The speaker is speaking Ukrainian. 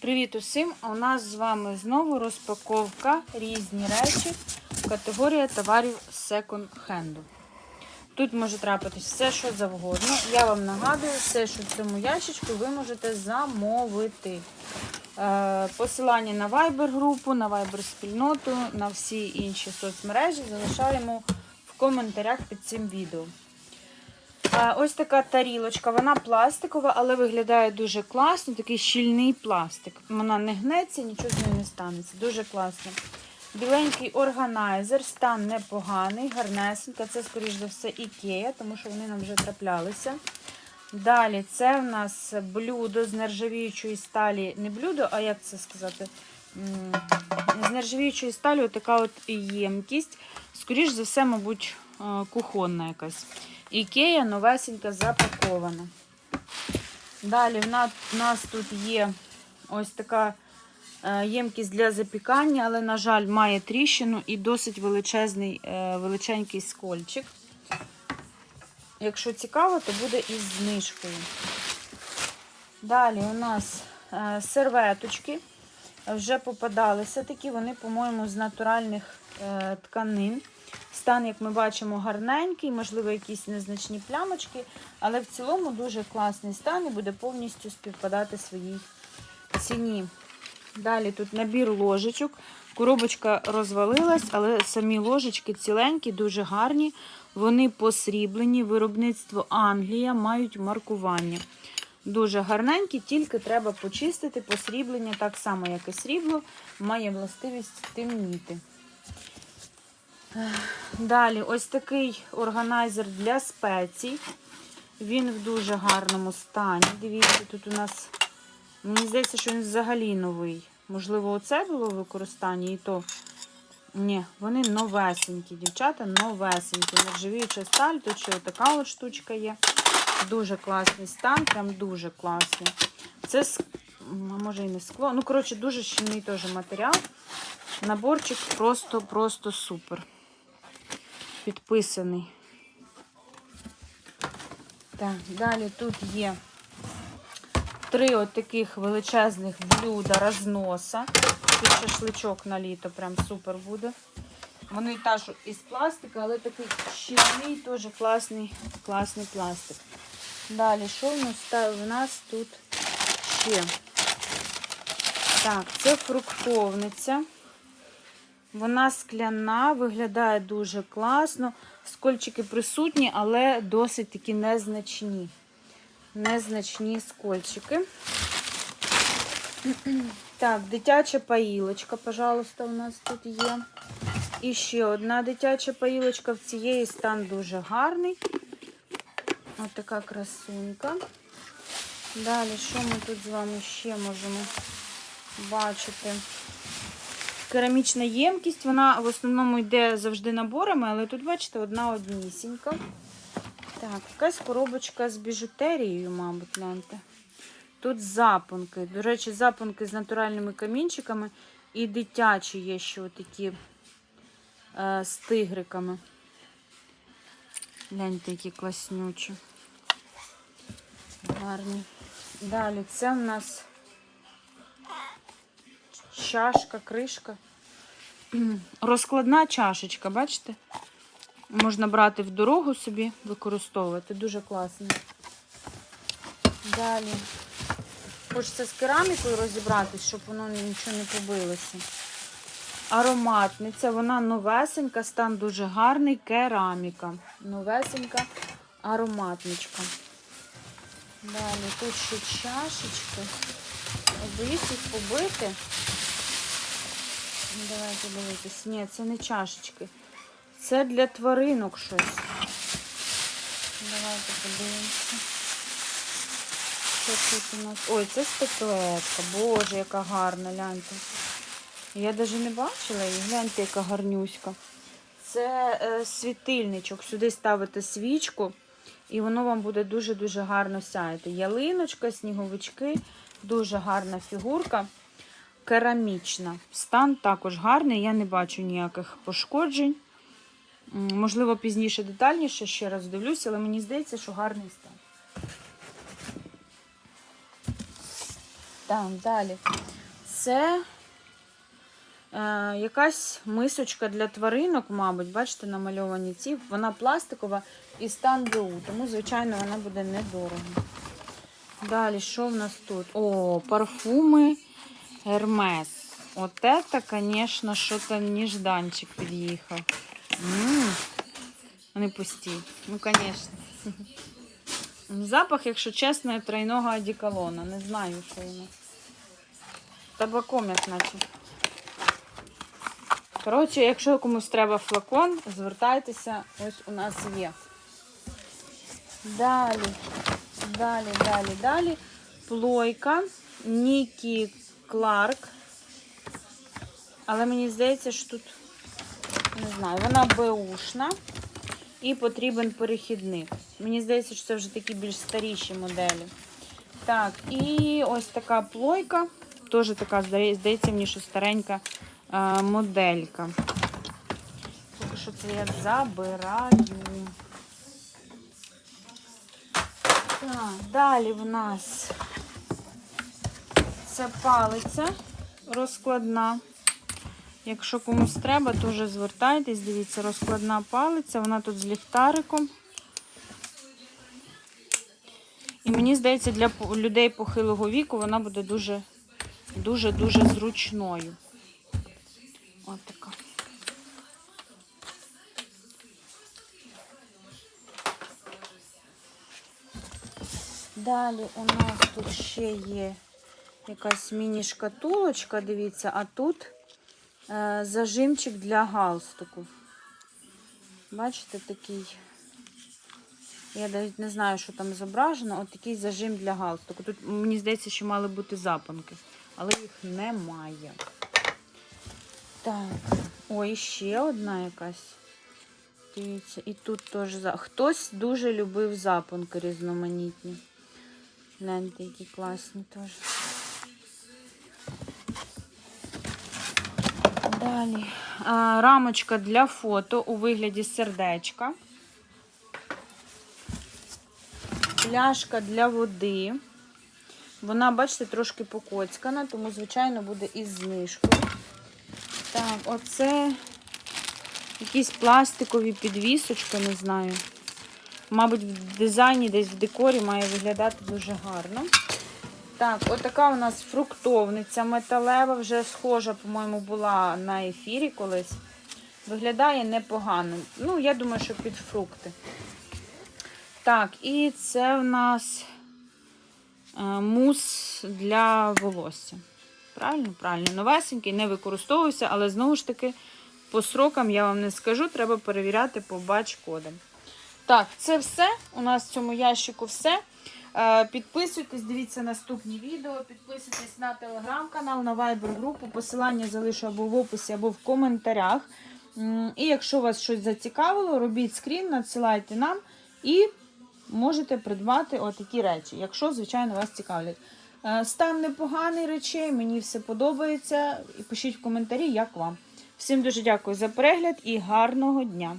Привіт усім! У нас з вами знову розпаковка різні речі. Категорія товарів секонд-хенду. Тут може трапитись все, що завгодно. Я вам нагадую, все, що в цьому ящичку, ви можете замовити. Е, Посилання на Viber групу, на Viber спільноту, на всі інші соцмережі залишаємо в коментарях під цим відео. Ось така тарілочка, вона пластикова, але виглядає дуже класно. Такий щільний пластик. Вона не гнеться, нічого з нею не станеться. Дуже класно. Біленький органайзер, стан непоганий, гарнесенька. Це, скоріш за все, ікея, тому що вони нам вже траплялися. Далі, це в нас блюдо з нержавіючої сталі. Не блюдо, а як це сказати? З нержавіючої сталі така от ємкість. Скоріш за все, мабуть, кухонна якась. Ікея новесенька запакована. Далі в нас, тут є ось така е, ємкість для запікання, але, на жаль, має тріщину і досить величезний, е, величенький скольчик. Якщо цікаво, то буде із знижкою. Далі у нас е, серветочки. Вже попадалися такі, вони, по-моєму, з натуральних е, тканин. Стан, як ми бачимо, гарненький, можливо, якісь незначні плямочки, але в цілому дуже класний стан і буде повністю співпадати своїй ціні. Далі тут набір ложечок. Коробочка розвалилась, але самі ложечки ціленькі, дуже гарні. Вони посріблені, виробництво Англія, мають маркування. Дуже гарненькі, тільки треба почистити. Посріблення, так само, як і срібло, має властивість темніти. Далі, ось такий органайзер для спецій. Він в дуже гарному стані. Дивіться, тут у нас, мені здається, що він взагалі новий. Можливо, оце було в використанні і то. Ні, вони новесенькі, дівчата, новесенькі. Нержавіюча сталь, тут ще така от штучка є. Дуже класний стан, прям дуже класний. Це, може і не скло. Ну, коротше, дуже щільний теж матеріал. Наборчик просто-просто супер. Підписаний. Так, далі тут є три от таких величезних блюда розноса. Під шашличок на літо, прям супер буде. Вони теж із пластика, але такий щільний, теж класний, класний пластик. Далі, що в нас, в нас тут ще? Так, це фруктовниця. Вона скляна, виглядає дуже класно. Скольчики присутні, але досить такі незначні. Незначні скольчики. Так, дитяча паїлочка, пожалуйста, у нас тут є. І ще одна дитяча паїлочка. В цієї стан дуже гарний. Ось така красунька. Далі, що ми тут з вами ще можемо бачити? Керамічна ємкість, вона в основному йде завжди наборами, але тут, бачите, одна однісінька. Так, якась коробочка з біжутерією, мабуть, гляньте. Тут запонки. До речі, запонки з натуральними камінчиками. І дитячі є ще такі е, з тигриками. Гляньте, які класнючі. Гарні. Далі це в нас чашка, кришка. Розкладна чашечка, бачите? Можна брати в дорогу собі, використовувати. Дуже класно. Далі. Хочеться з керамікою розібратись, щоб воно нічого не побилося. Ароматниця, вона новесенька, стан дуже гарний, кераміка. Новесенька ароматничка. Далі тут ще чашечки. Боюсь їх побити. Ну, Давайте дивитись. Ні, це не чашечки. Це для тваринок щось. Давайте подивимося. Що тут у нас? Ой, це статуетка. Боже, яка гарна, гляньте. Я навіть не бачила її. Гляньте, яка гарнюська. Це е, світильничок. Сюди ставите свічку, і воно вам буде дуже-дуже гарно сяяти. Ялиночка, сніговички, дуже гарна фігурка. Керамічна. Стан також гарний, я не бачу ніяких пошкоджень. Можливо, пізніше детальніше ще раз дивлюся, але мені здається, що гарний стан. Так, далі. Це е, якась мисочка для тваринок, мабуть. Бачите, намальовані ці. Вона пластикова і стан ДУ, тому, звичайно, вона буде недорого. Далі, що в нас тут? О, парфуми Hermes. От це, звісно, що-то нежданчик під'їхав. М, Вони пусті. Ну, звісно. Запах, якщо чесно, тройного одеколона. Не знаю, що воно. Табаком, як наче. Коротше, якщо комусь треба флакон, звертайтеся, ось у нас є. Далі, далі, далі, далі. Плойка Нікі Кларк. Але мені здається, що тут, не знаю, вона беушна і потрібен перехідник. Мені здається, що це вже такі більш старіші моделі. Так, і ось така плойка. Теж така, здається, мені, що старенька е, моделька. Поки що це я забираю. Так, далі в нас це палиця розкладна. Якщо комусь треба, теж звертайтесь. Дивіться, розкладна палиця, вона тут з ліхтариком. І мені здається, для людей похилого віку вона буде дуже, дуже, дуже зручною. От така. Далі у нас тут ще є якась міні-шкатулочка, дивіться, а тут е, зажимчик для галстуку. Бачите, такий. Я навіть не знаю, що там зображено. От такий зажим для галстуку. Тут, мені здається, що мали бути запанки, але їх немає. Так, ой, ще одна якась. Дивіться, і тут теж. Хтось дуже любив запонки різноманітні. Гляньте, які класні теж. Далі. Рамочка для фото у вигляді сердечка. Пляшка для води. Вона, бачите, трошки покоцькана, тому, звичайно, буде із знижкою. Так, оце якісь пластикові підвісочки, не знаю. Мабуть, в дизайні, десь в декорі має виглядати дуже гарно. Так, отака у нас фруктовниця металева, вже схожа, по-моєму, була на ефірі колись. Виглядає непогано. Ну, я думаю, що під фрукти. Так, і це в нас е, мус для волосся. Правильно? Правильно. Новесенький, не використовується, але знову ж таки, по срокам я вам не скажу, треба перевіряти по бач-кодам. Так, це все. У нас в цьому ящику все. Е, Підписуйтесь, дивіться наступні відео, підписуйтесь на телеграм-канал, на Viber групу. Посилання залишу або в описі, або в коментарях. І якщо вас щось зацікавило, робіть скрін, надсилайте нам і можете придбати отакі речі, якщо, звичайно, вас цікавлять. Е, Стан непоганий речей, мені все подобається. Пишіть в коментарі, як вам. Всім дуже дякую за перегляд і гарного дня!